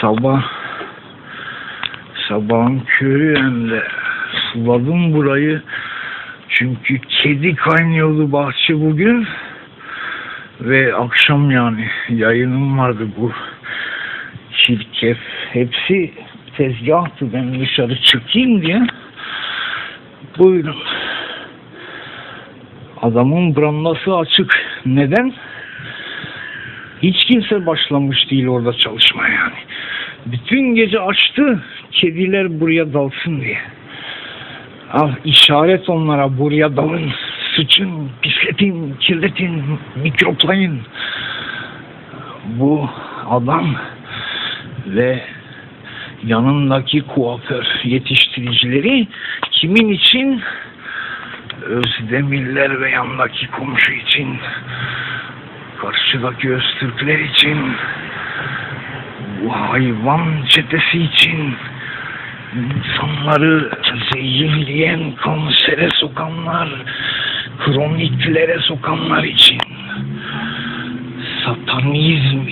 Sabah sabahın körü hem de suladım burayı. Çünkü kedi kaynıyordu bahçe bugün. Ve akşam yani yayınım vardı bu şirket. Hepsi tezgahtı ben dışarı çıkayım diye. Buyurun. Adamın brandası açık. Neden? Hiç kimse başlamış değil orada çalışmaya yani. Bütün gece açtı. Kediler buraya dalsın diye. Al işaret onlara buraya dalın. Sıçın, pisletin, kirletin, mikroplayın. Bu adam ve yanındaki kuaför yetiştiricileri kimin için? Özdemirler ve yanındaki komşu için, karşıdaki Öztürkler için, bu hayvan çetesi için, insanları zehirleyen, kansere sokanlar, kroniklere sokanlar için, satanizm